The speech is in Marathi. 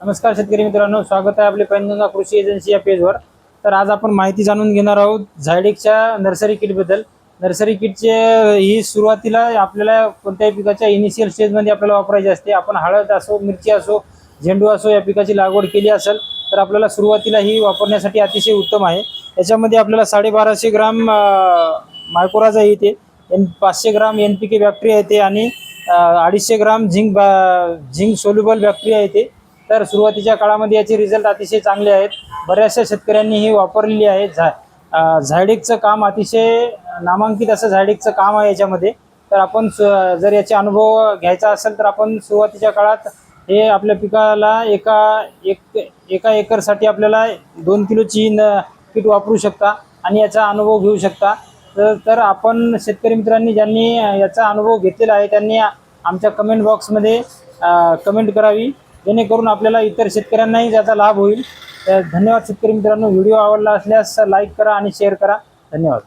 नमस्कार शेतकरी मित्रांनो स्वागत आहे आपले पैनगंगा कृषी एजन्सी या पेजवर तर आज आपण माहिती जाणून घेणार आहोत झायडेकच्या नर्सरी किटबद्दल नर्सरी किटचे ही सुरुवातीला आपल्याला कोणत्याही पिकाच्या इनिशियल स्टेजमध्ये आपल्याला वापरायची असते. आपण हळद असो मिरची असो झेंडू असो या पिकाची लागवड केली असेल तर आपल्याला सुरुवातीला ही वापरण्यासाठी अतिशय उत्तम आहे. याच्यामध्ये आपल्याला साडेबाराशे ग्राम मायकोराजा येते एन पाचशे gram N P K bacteria येते आणि अडीचशे ग्राम झिंक बा झिंक सोल्युबल बॅक्टेरिया येते. तर सुरुवातीच्या काळामध्ये याचे रिझल्ट अतिशय चांगले आहेत. बऱ्याचशा शेतकऱ्यांनी ही वापरलेली आहे. झा झायडिकचं काम अतिशय नामांकित असं झायडिकचं काम आहे याच्यामध्ये. तर आपण जर याचे अनुभव घ्यायचा असेल तर आपण सुरुवातीच्या काळात हे आपल्या पिकाला एका एक एका एकरसाठी आपल्याला दोन किलोची न किट वापरू शकता आणि याचा अनुभव घेऊ शकता. तर तर आपण शेतकरी मित्रांनी ज्यांनी याचा अनुभव घेतलेला आहे त्यांनी आमच्या कमेंट बॉक्समध्ये कमेंट करावी. जेणेकरून आपल्याला इतर शेतकऱ्यांनाही त्याचा लाभ होईल. तर धन्यवाद शेतकरी मित्रांनो. व्हिडिओ आवडला असल्यास लाईक करा आणि शेअर करा. धन्यवाद.